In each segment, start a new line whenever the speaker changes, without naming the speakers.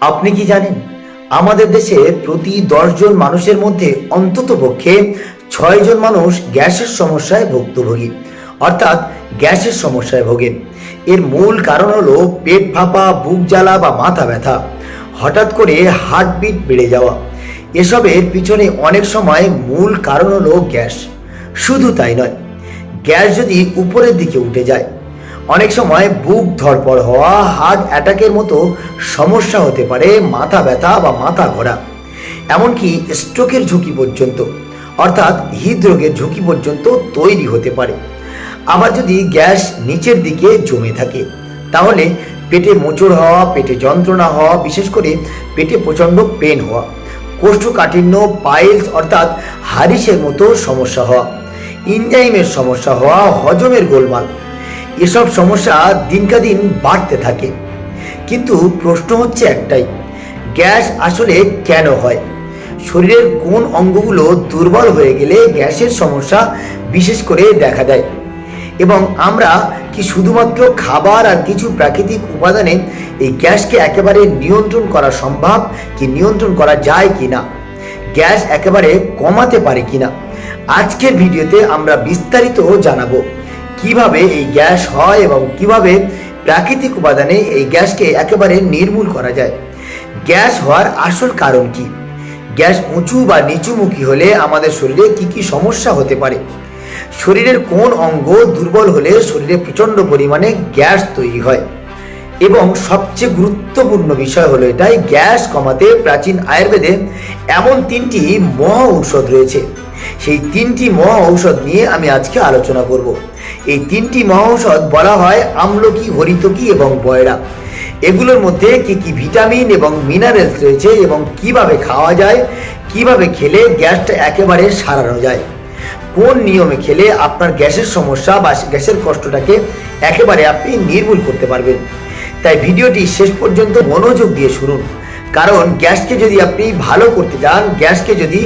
আপনি কি জানেন, আমাদের দেশে প্রতি জন মানুষের মধ্যে অন্তত পক্ষে ছয় জন মানুষ গ্যাসের সমস্যায় ভুক্তভোগী, অর্থাৎ গ্যাসের সমস্যায় ভোগেন এর মূল কারণ হলো পেট ফাঁপা, বুক জ্বালা বা মাথা ব্যথা। হঠাৎ করে হার্টবিট বেড়ে যাওয়া। এসবের পিছনে অনেক সময় মূল কারণ হলো গ্যাস। শুধু তাই নয়, গ্যাস যদি উপরের দিকে উঠে যায় অনেক সময় বুক ধরপড় হওয়া হার্ট অ্যাটাকের মতো সমস্যা হতে পারে মাথা ব্যথা বা মাথা ঘোরা। এমনকি স্ট্রোকের ঝুঁকি পর্যন্ত, অর্থাৎ হৃদরোগের ঝুঁকি পর্যন্ত তৈরি হতে পারে। আবার যদি গ্যাস নিচের দিকে জমে থাকে, তাহলে পেটে মোচড় হওয়া, পেটে যন্ত্রণা হওয়া, বিশেষ করে পেটে প্রচণ্ড পেন হওয়া, কোষ্ঠকাঠিন্য পাইলস অর্থাৎ হারিসের মতো সমস্যা হওয়া ইনজাইমের সমস্যা হওয়া, হজমের গোলমাল এসব সমস্যা দিনকা দিন বাড়তে থাকে। কিন্তু প্রশ্ন হচ্ছে একটাই, গ্যাস আসলে কেন হয়? শরীরের কোন অঙ্গগুলো দুর্বল হয়ে গেলে গ্যাসের সমস্যা বিশেষ করে দেখা দেয়? এবং আমরা কি শুধুমাত্র খাবার আর কিছু প্রাকৃতিক উপাদানে এই গ্যাসকে একেবারে নিয়ন্ত্রণ করা সম্ভব কি নিয়ন্ত্রণ করা যায় কি না? গ্যাস একেবারে কমাতে পারে কিনা আজকের ভিডিওতে আমরা বিস্তারিত জানাব। কীভাবে এই গ্যাস হয় এবং কীভাবে প্রাকৃতিক উপাদানে এই গ্যাসকে একেবারে নির্মূল করা যায়? গ্যাস হওয়ার আসল কারণ কি? গ্যাস উঁচু বা নিচুমুখী হলে আমাদের শরীরে কি কি সমস্যা হতে পারে? শরীরের কোন অঙ্গ দুর্বল হলে শরীরে প্রচণ্ড পরিমাণে গ্যাস তৈরি হয়? এবং সবচেয়ে গুরুত্বপূর্ণ বিষয় হলো এটাই, গ্যাস কমাতে প্রাচীন আয়ুর্বেদে এমন তিনটি মহা ঔষধ রয়েছে। সেই তিনটি মহা ঔষধ নিয়ে আমি আজকে আলোচনা করব। এই তিনটি মহা ঔষধ বলা হয় আমলকি, হরিতকি এবং বয়রা। এগুলোর মধ্যে কি কি ভিটামিন এবং মিনারেলস রয়েছে এবং কীভাবে খাওয়া যায়, কীভাবে খেলে গ্যাসটা একেবারে সারানো যায়, কোন নিয়মে খেলে আপনার গ্যাসের সমস্যা বা গ্যাসের কষ্টটাকে একেবারে আপনি নির্মূল করতে পারবেন। তাই ভিডিওটি শেষ পর্যন্ত মনোযোগ দিয়ে শুনুন। কারণ গ্যাসকে যদি আপনি ভালো করতে চান গ্যাসকে যদি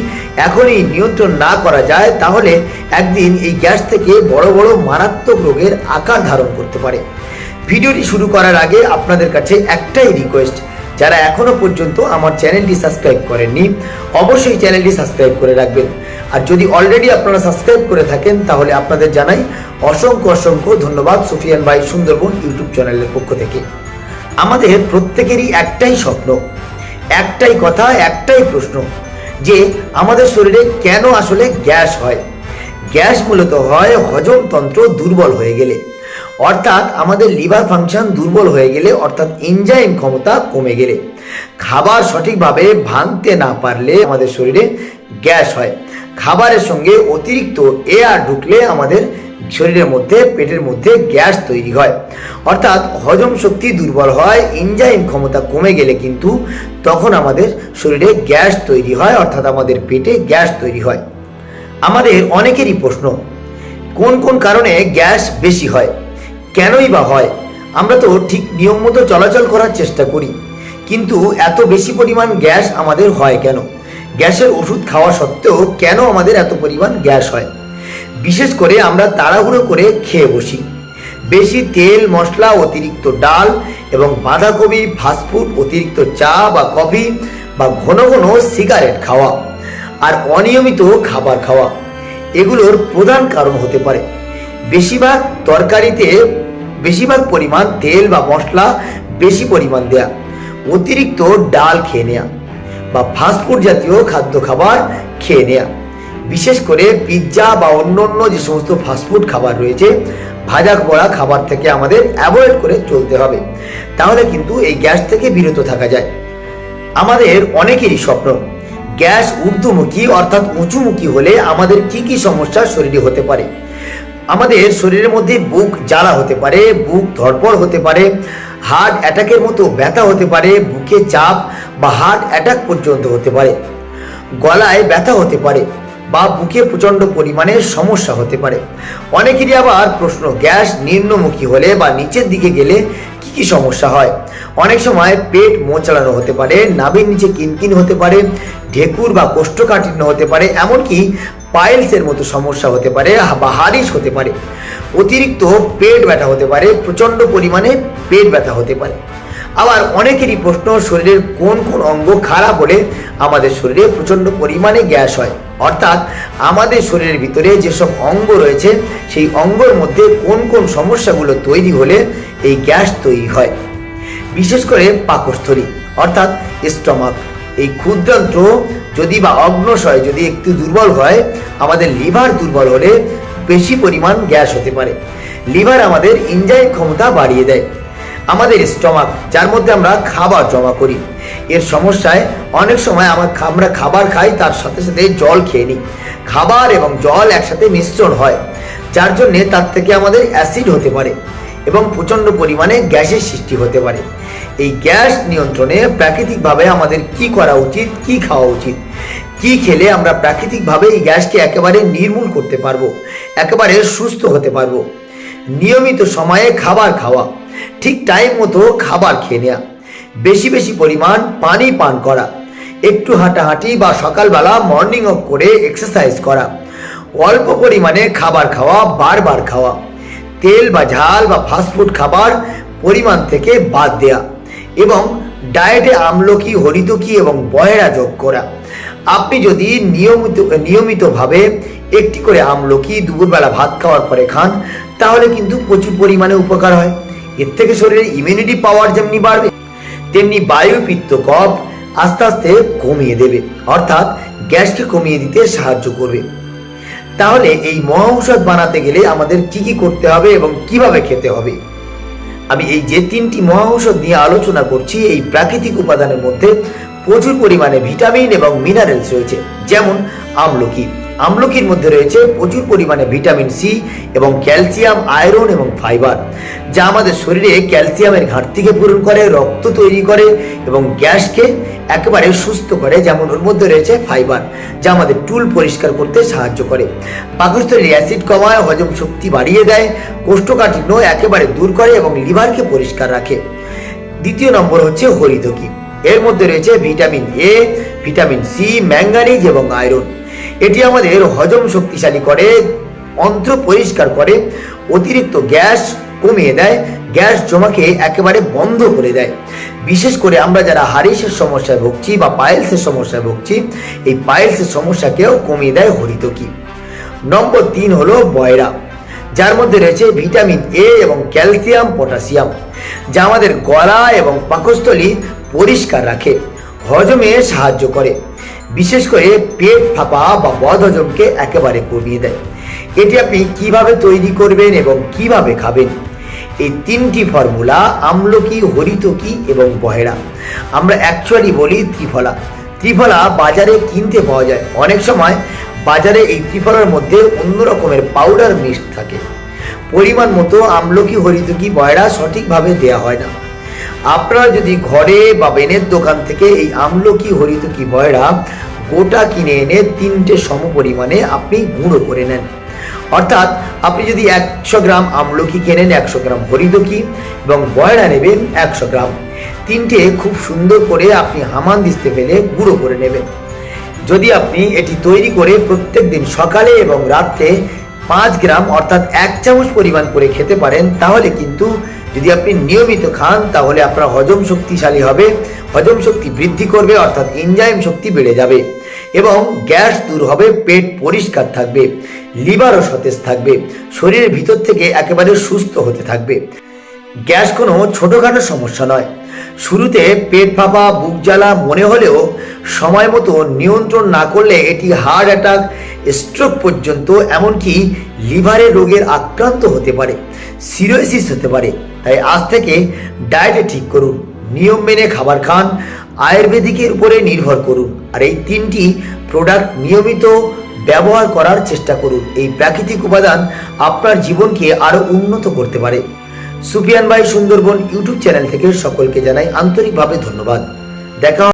এখনই নিয়ন্ত্রণ না করা যায়, তাহলে একদিন এই গ্যাস থেকে বড় বড় মারাত্মক রোগের আকার ধারণ করতে পারে। ভিডিওটি শুরু করার আগে আপনাদের কাছে একটাই রিকোয়েস্ট যারা এখনও পর্যন্ত আমার চ্যানেলটি সাবস্ক্রাইব করেননি, অবশ্যই চ্যানেলটি সাবস্ক্রাইব করে রাখবেন। আর যদি অলরেডি আপনারা সাবস্ক্রাইব করে থাকেন, তাহলে আপনাদের জানাই অসংখ্য অসংখ্য ধন্যবাদ সুফিয়ান ভাই সুন্দরবন ইউটিউব চ্যানেলের পক্ষ থেকে। আমাদের প্রত্যেকেরই একটাই স্বপ্ন একটাই কথা, একটাই প্রশ্ন, যে আমাদের শরীরে কেন আসলে গ্যাস হয়? গ্যাস মূলত হয় হজমতন্ত্র দুর্বল হয়ে গেলে। অর্থাৎ আমাদের লিভার ফাংশন দুর্বল হয়ে গেলে, অর্থাৎ এনজাইম ক্ষমতা কমে গেলে। খাবার সঠিকভাবে ভাঙতে না পারলে আমাদের শরীরে গ্যাস হয়। খাবারের সঙ্গে অতিরিক্ত এয়ার ঢুকলে আমাদের শরীরের মধ্যে, পেটের মধ্যে গ্যাস তৈরি হয়। অর্থাৎ হজম শক্তি দুর্বল হয় এনজাইম ক্ষমতা কমে গেলে কিন্তু তখন আমাদের শরীরে গ্যাস তৈরি হয়, অর্থাৎ আমাদের পেটে গ্যাস তৈরি হয়। আমাদের অনেকেরই প্রশ্ন, কোন কোন কারণে গ্যাস বেশি হয়? কেনই বা হয়? আমরা তো ঠিক নিয়ম মতো চলাচল করার চেষ্টা করি, কিন্তু এত বেশি পরিমাণ গ্যাস আমাদের হয় কেন? গ্যাসের ওষুধ খাওয়া সত্ত্বেও কেন আমাদের এত পরিমাণ গ্যাস হয়? বিশেষ করে আমরা তাড়াহুড়ো করে খেয়ে বসি। বেশি তেল, মশলা, অতিরিক্ত ডাল এবং বাঁধাকপি ফাস্টফুড অতিরিক্ত চা বা কফি বা ঘন ঘন সিগারেট খাওয়া আর অনিয়মিত খাবার খাওয়া। এগুলোর প্রধান কারণ হতে পারে। বেশিরভাগ তরকারিতে বেশিরভাগ পরিমাণ তেল বা মশলা বেশি পরিমাণ দেয়া, অতিরিক্ত ডাল খেয়ে নেওয়া বা ফাস্টফুড জাতীয় খাদ্য খাবার খেয়ে নেওয়া বিশেষ করে পিৎজা বা অন্য অন্য যে সমস্ত ফাস্টফুড খাবার রয়েছে, ভাজা পোড়া খাবার থেকে আমাদের অ্যাভয়েড করে চলতে হবে। তাহলে কিন্তু এই গ্যাস থেকে বিরত থাকা যায়। আমাদের অনেকেরই স্বপ্ন, গ্যাস ঊর্ধ্বমুখী অর্থাৎ উঁচুমুখী হলে আমাদের কি কি সমস্যা শরীরে হতে পারে? আমাদের শরীরের মধ্যে বুক জ্বালা হতে পারে, বুক ধরপড় হতে পারে হার্ট অ্যাটাকের মতো ব্যথা হতে পারে, বুকে চাপ বা হার্ট অ্যাটাক পর্যন্ত হতে পারে। গলায় ব্যথা হতে পারে বা বুকে প্রচণ্ড পরিমাণে সমস্যা হতে পারে। অনেকেরই আবার প্রশ্ন, গ্যাস নিম্নমুখী হলে বা নিচের দিকে গেলে কি কি সমস্যা হয়? অনেক সময় পেট মোচালানো হতে পারে, নাভির নিচে কিনকিন হতে পারে, ঢেকুর বা কোষ্ঠকাঠিন্য হতে পারে, এমনকি পাইলসের মতো সমস্যা হতে পারে বা হারিস হতে পারে। অতিরিক্ত পেট ব্যথা হতে পারে, প্রচণ্ড পরিমাণে পেট ব্যথা হতে পারে। আবার অনেকেরই প্রশ্ন, শরীরের কোন কোন অঙ্গ খারাপ হলে আমাদের শরীরে প্রচণ্ড পরিমাণে গ্যাস হয়? অর্থাৎ আমাদের শরীরের ভিতরে যেসব অঙ্গ রয়েছে, সেই অঙ্গর মধ্যে কোন কোন সমস্যাগুলো তৈরি হলে এই গ্যাস তৈরি হয়? বিশেষ করে পাকস্থলী, অর্থাৎ স্টমাক। এই ক্ষুদ্রান্ত্র যদি বা অগ্নশয় যদি একটু দুর্বল হয়, আমাদের লিভার দুর্বল হলে বেশি পরিমাণ গ্যাস হতে পারে। লিভার আমাদের ইনজাইম ক্ষমতা বাড়িয়ে দেয়। আমাদের স্টমাক যার মধ্যে আমরা খাবার জমা করি। এর সমস্যায় অনেক সময় আমার আমরা খাবার খাই, তার সাথে সাথে জল খেয়ে নিই। খাবার এবং জল একসাথে মিশ্রণ হয়, যার জন্যে তার থেকে আমাদের অ্যাসিড হতে পারে এবং প্রচণ্ড পরিমাণে গ্যাসের সৃষ্টি হতে পারে। এই গ্যাস নিয়ন্ত্রণে প্রাকৃতিকভাবে আমাদের কি করা উচিত, কি খাওয়া উচিত? কি খেলে আমরা প্রাকৃতিকভাবে এই গ্যাসকে একেবারে নির্মূল করতে পারব, একেবারে সুস্থ হতে পারব? নিয়মিত সময়ে খাবার খাওয়া ঠিক টাইম মতো খাবার খেয়ে নেওয়া বেশি বেশি পরিমাণ পানি পান করা। একটু হাঁটাহাঁটি বা সকালবেলা মর্নিং ওয়াক করে এক্সারসাইজ করা। অল্প পরিমাণে খাবার খাওয়া, বারবার খাওয়া। তেল বা ঝাল বা ফাস্টফুড খাবার পরিমাণ থেকে বাদ দেয়া এবং ডায়েটে আমলকি হরিতকি এবং বয়রা যোগ করা। আপনি যদি নিয়মিত, নিয়মিতভাবে একটি করে আমলকি দুপুরবেলা ভাত খাওয়ার পরে খান, তাহলে কিন্তু প্রচুর পরিমাণে উপকার হয়। এর থেকে শরীরের ইমিউনিটি পাওয়ার যেমনি বাড়বে, তেমনি বায়ু পিত্ত কফ আস্তে আস্তে কমিয়ে দেবে, অর্থাৎ গ্যাসকে কমিয়ে দিতে সাহায্য করবে। তাহলে এই মহা ঔষধ বানাতে গেলে আমাদের কি কি করতে হবে এবং কীভাবে খেতে হবে? আমি এই যে তিনটি মহা ঔষধ নিয়ে আলোচনা করছি, এই প্রাকৃতিক উপাদানের মধ্যে প্রচুর পরিমাণে ভিটামিন এবং মিনারেলস রয়েছে, যেমন আমলকি। আমলকির মধ্যে রয়েছে প্রচুর পরিমাণে ভিটামিন সি এবং ক্যালসিয়াম, আয়রন এবং ফাইবার, যা আমাদের শরীরে ক্যালসিয়ামের ঘাটতিকে পূরণ করে, রক্ত তৈরি করে এবং গ্যাসকে একেবারে সুস্থ করে, যেমন ওর মধ্যে রয়েছে ফাইবার, যা আমাদের টুল পরিষ্কার করতে সাহায্য করে। পাকস্থলীর অ্যাসিড কমায়, হজম শক্তি বাড়িয়ে দেয়, কোষ্ঠকাঠিন্য একেবারে দূর করে এবং লিভারকে পরিষ্কার রাখে। দ্বিতীয় নম্বর হচ্ছে হরিতকি এর মধ্যে রয়েছে vitamin A, vitamin C manganese এবং আয়রন। এটি আমাদের হজম শক্তিশালী করে, অন্ত্র পরিষ্কার করে, অতিরিক্ত গ্যাস কমিয়ে দেয়, গ্যাস জমাকে একেবারে বন্ধ করে দেয়। বিশেষ করে আমরা যারা হারিসের সমস্যায় ভুগছি বা পায়েলসের সমস্যায় ভুগছি, এই পায়েলসের সমস্যাকেও কমিয়ে দেয় হরিতকি। নম্বর তিন হলো বয়রা, যার মধ্যে রয়েছে ভিটামিন এ এবং ক্যালসিয়াম, পটাশিয়াম, যা আমাদের গলা এবং পাকস্থলী পরিষ্কার রাখে। হজমে সাহায্য করে। বিশেষ করে পেট ফাঁপা বা বদহজমকে একেবারে কমিয়ে দেয়। এটি আপনি কীভাবে তৈরি করবেন এবং কীভাবে খাবেন? এই তিনটি ফর্মুলা আমলকি, হরিতকি এবং বহেরা। আমরা অ্যাকচুয়ালি বলি ত্রিফলা। ত্রিফলা বাজারে কিনতে পাওয়া যায়। অনেক সময় বাজারে এই ত্রিফলার মধ্যে অন্য রকমের পাউডার মিক্সড থাকে। পরিমাণ মতো আমলকি, হরিতকি বয়রা সঠিকভাবে দেয়া হয় না। আপনারা যদি ঘরে বা বেনের দোকান থেকে এই আমলকি হরিতকি বয়রা গোটা কিনে এনে তিনটে সম পরিমাণে আপনি গুঁড়ো করে নেন। অর্থাৎ আপনি যদি একশো গ্রাম আমলকি কেনেন একশো গ্রাম হরিতকি এবং বয়রা নেবেন একশো গ্রাম, তিনটে খুব সুন্দর করে আপনি হামান দিস্তে ফেলে গুঁড়ো করে নেবেন। যদি আপনি এটি তৈরি করে প্রত্যেক দিন সকালে এবং রাত্রে পাঁচ গ্রাম অর্থাৎ এক চামচ পরিমাণ করে খেতে পারেন, তাহলে কিন্তু যদি আপনি নিয়মিত খান, তাহলে আপনার হজম শক্তিশালী হবে, হজম শক্তি বৃদ্ধি করবে, অর্থাৎ এনজাইম শক্তি বেড়ে যাবে এবং গ্যাস দূর হবে, পেট পরিষ্কার থাকবে, লিভারও সতেজ থাকবে, শরীরের ভিতর থেকে একেবারে সুস্থ হতে থাকবে। গ্যাস কোনো ছোটোখাটো সমস্যা নয়। শুরুতে পেট ফাঁপা, বুক জ্বালা মনে হলেও সময় মতো নিয়ন্ত্রণ না করলে এটি হার্ট অ্যাটাক, স্ট্রোক পর্যন্ত, এমনকি লিভারের রোগের আক্রান্ত হতে পারে, সিরোসিস হতে পারে। তাই আজ থেকে ডায়েটে ঠিক করুন, নিয়ম মেনে খাবার খান, আয়ুর্বেদিকের উপরে নির্ভর করুন, আর এই তিনটি প্রোডাক্ট নিয়মিত ব্যবহার করার চেষ্টা করুন। এই প্রাকৃতিক উপাদান আপনার জীবনকে আরও উন্নত করতে পারে। সুফিয়ান ভাই সুন্দরবন ইউটিউব চ্যানেল থেকে সকলকে জানাই আন্তরিকভাবে ধন্যবাদ। দেখা